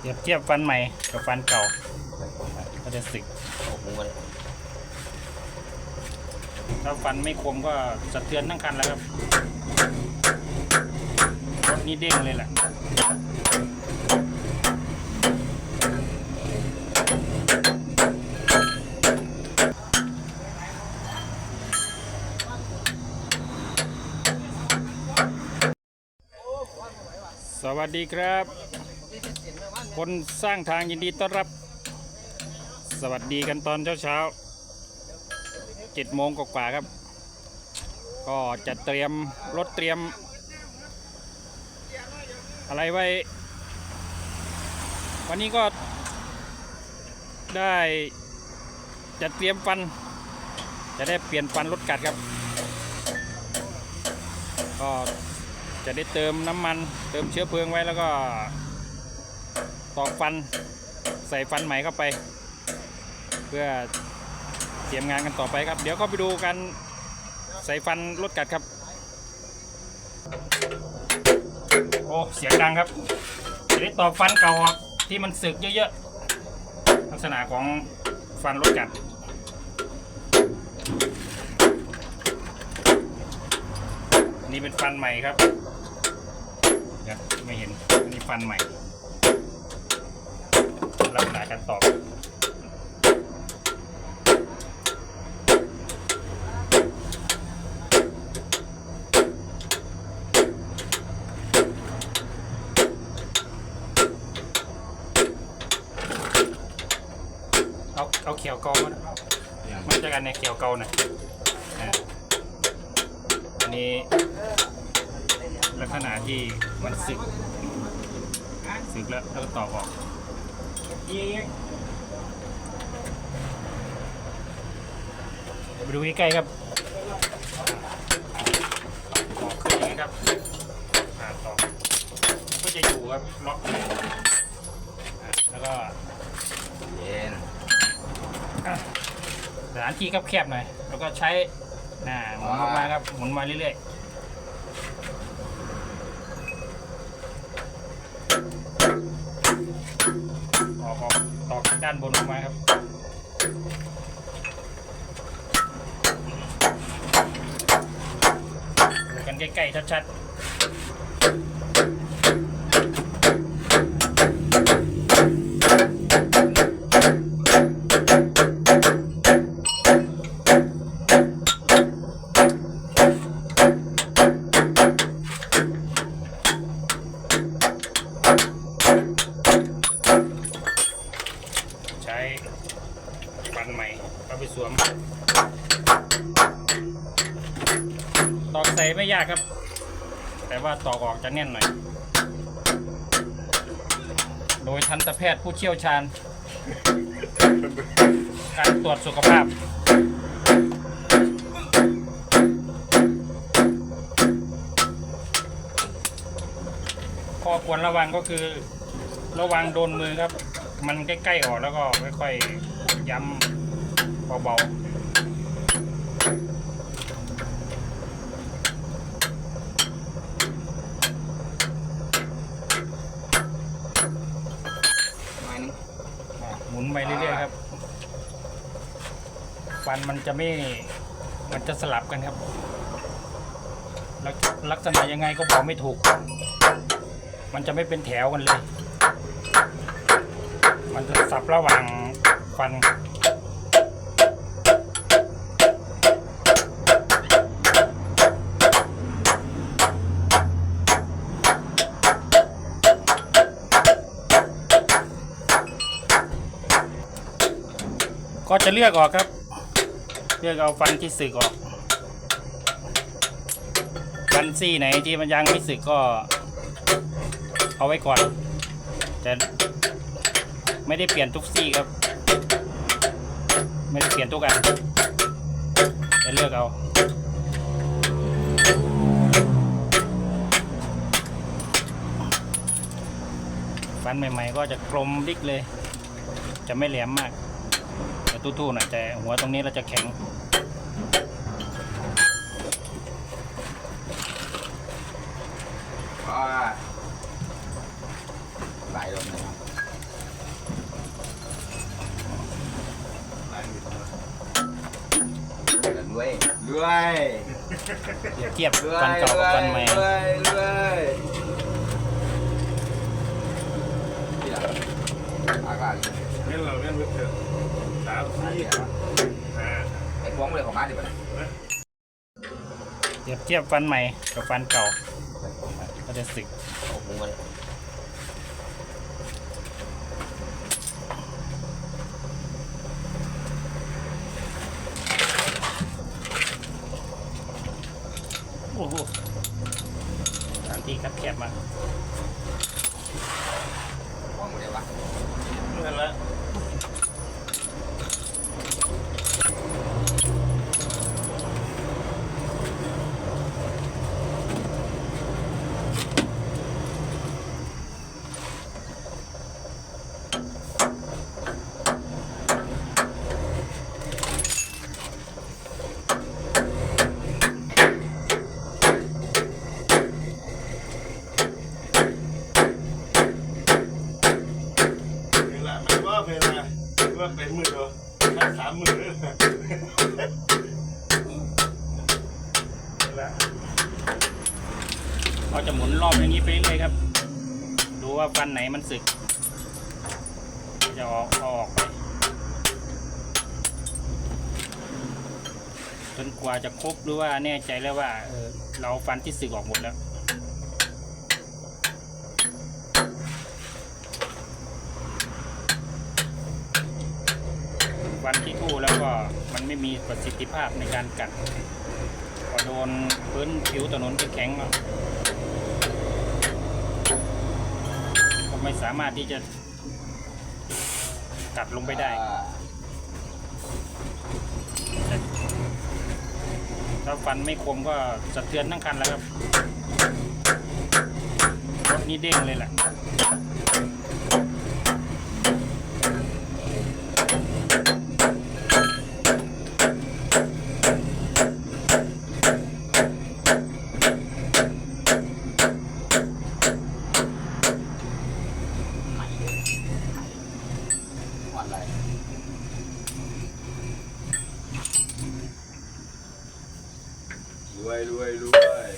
เทียบเทียบฟันใหม่กับฟันเก่าก็จะสึกโอ้โหเลยถ้าฟันไม่คมก็สะเทือนทั้งคันแล้วครับรถนี้เด้งเลยแหละสวัสดีครับ คนสร้างทางยินดีต้อนรับ สวัสดีกันตอนเช้าๆเจ็ดโมงกว่าครับ ก็จะเตรียมรถเตรียม อะไรไว้ วันนี้ก็ได้จะเตรียมฟัน จะได้เปลี่ยนฟันรถกัดครับ ก็จะได้เติมน้ำมันเติมเชื้อเพลิงไว้แล้วก็ ตอกฟันใส่ฟันใหม่เข้าไป เพื่อเตรียมงานกันต่อไปครับ เดี๋ยวก็ไปดูกันใส่ฟันรถกัดครับ โอ้เสียงดังครับจะได้ตอกฟันเก่าที่มันสึกเยอะๆลักษณะของฟันรถกัดนนี้เป็นฟันใหม่ครับไม่เห็นนนี้ฟันใหม่ ลักษณะการตอกเอาเอาเขียวเกามามันจะกันในเขียวเกาหน่อยอ่าอันนี้ลักษณะที่มันสึกสึกแล้วแล้วก็ตอกออก เดี๋ยวไปดูใกล้ๆครับตอกขึ้นอย่างนี้ครับอ่าตอกมันก็จะอยู่ครับล็อกอ่าแล้วก็เย็นอะสถานที่แคบๆหน่อยแล้วก็ใช้น่าหมุนออกมาครับหมุนมาเรื่อยๆ ออกออกตอก ด้านบนออกมาครับดูกันใกล้ๆชัดๆ จะแน่นหน่อย โดยทันตแพทย์ผู้เชี่ยวชาญ การตรวจสุขภาพข้อควรระวังก็คือระวังโดนมือครับ มันใกล้ๆออกแล้วก็ค่อยๆย้ำเบาๆ หน่อยนึง อะหมุนไปเรื่อยๆครับันมันจะไม่ มันจะสลับกันครับ ลักษณะยังไงก็บอกไม่ถูก มันจะไม่เป็นแถวกันเลย มันจะสับระหว่างฟันก็จะเลือกออกครับ เลือกเอาฟันที่สึกออก ฟันซี่ไหนที่มันยังไม่สึกก็ เอาไว้ก่อน แต่ไม่ได้เปลี่ยนทุกซี่ครับ ไม่ได้เปลี่ยนทุกอันจะเลือกเอาฟันใหม่ ๆ ก็จะกลมดิกเลย จะไม่แหลมมากจะทู่ๆหน่อยแต่หัวตรงนี้เราจะแข็ง เพราะว่าไหลลงนะครับ รวยรวย เปรียบเทียบรวยฟันเก่ากับฟันใหม่รวยรวยที่หลังอากาศเล่นเราเล่นเว็บเถอะสามสี่ห้าไอ้พวงเลยของมาดิบ่เปรียบเทียบฟันใหม่กับฟันเก่าก็จะสึก โอ้โหเลย โอ้โหสถานที่ครับแคบมาก พวงเลยวะ นั่นแหละ เวลาไม่ว่าเวลา ว่าเป็นมือเดียวสามมือเลยเวลาเราจะหมุนรอบอย่างนี้ไปเรื่อยๆครับ ดูว่าฟันไหนมันสึก จะออกออกไปจนกว่าจะครบหรือว่าแน่ใจแล้วว่า เออเราฟันที่สึกออกหมดแล้ว ฟันที่คู่แล้วก็มันไม่มีประสิทธิภาพในการกัดพอโดนพื้นผิวถนนแข็งก็ไม่สามารถที่จะกัดลงไปได้ถ้าฟันไม่คมก็สะเทือนทั้งคันแล้วครับรถนี้เด้งเลยแหละ วยรวยรวย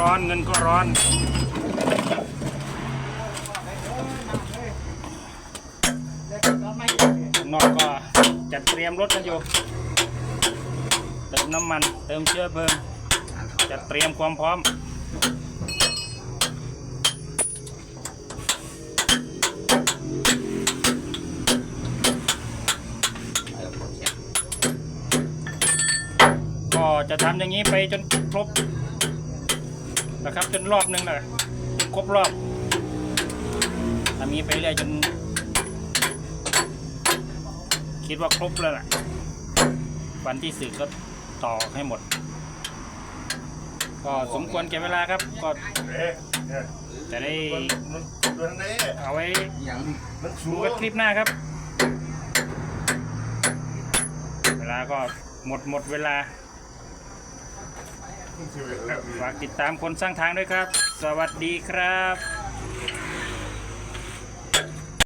ร้อนเงินก็ร้อน นอกก็จัดเตรียมรถกันอยู่ เติมน้ำมัน เติมเชื้อเพลิง จัดเตรียมความพร้อมก็จะทำอย่างนี้ไปจนครบ นะครับ จนรอบหนึ่งนะจนครบรอบทำอย่างนี้ไปเรื่อยจน คิดว่าครบแล้วล่ะ วันที่สื่อก็ต่อให้หมด ก็สมควรแก่เวลาครับ ก็จะได้เอาไว้ดูกันคลิปหน้าครับ เวลาก็หมดหมดเวลา ฝากติดตามคนสร้างทางด้วยครับ สวัสดีครับ